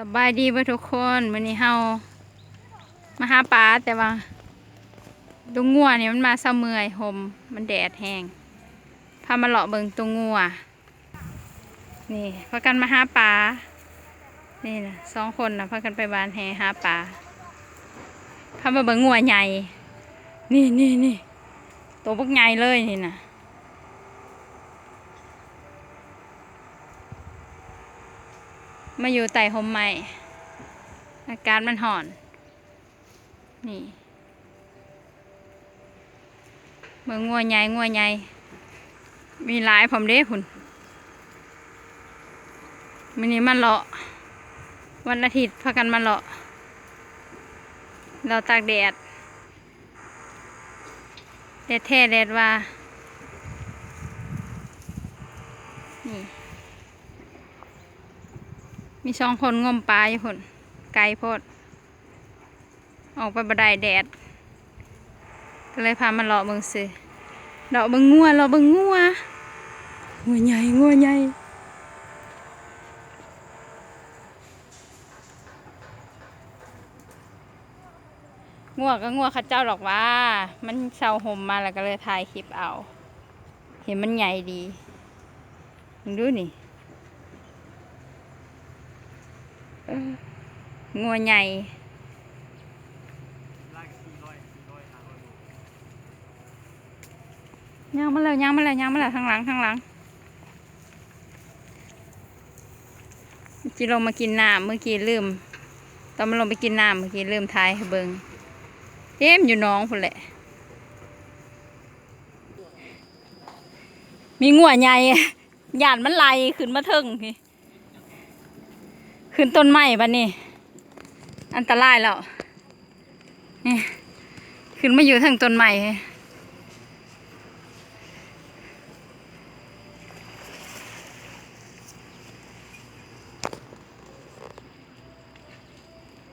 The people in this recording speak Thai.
สบายดีเบ่อทุกคนวันนี้เฮามาหาปลาแต่ว่าตรงงัวนี่ยมันมาเศร้าเมื่อยหมมันแดดแห้งพามาเลาะเบิงตรงงัวนี่พากันมาหาปลานี่นะสองคนนะพากันไปบานแหหาปลาพามาเบิงงัวใหญ่ นี่นี่นี่ตัวพวกใหญ่เลยนี่นะ มาอยู่ใต้ห่มไม้อากาศมันห่อน นี่เมืองงัวใหญ่งัวใหญ่มีหลายผมเด้คุณมินี้มันเลาะ วันอาทิตย์พากันมาเลาะ เราตากแดด แดดแท้แดดว่า นี่ มีสองคนงมปลาอยู่คนไกลโพด ออกไปบไดแดด ก็เลยพามาเลาะเบิงซื้อเลาะเบิงงัวเลาะเบิงงัวงัวใหญ่งัวใหญ่งัวก็งัวข้าเจ้าหรอกว่า มันเศร้าห่มมาแล้วก็เลยถ่ายคลิปเอา เห็นมันใหญ่ดีดูนี่ เออ งัวใหญ่ย่างมาแล้วย่างมาแล้วย่างมาแล้วทางหลังทางหลังจิลงมากินน้ำเมื่อกี้ลืม ตอนมาลงไปกินน้ำเมื่อกี้ลืมทายเบิงเต็มอยู่น้องพุ่นแหละ มีงัวใหญ่หยาดมันไหลขึ้นมาเทิงพี่ ขึ้นต้นไม้บัดนนี้ อันตรายแล้ว นี่ ขึ้นมาอยู่ทางต้นไม้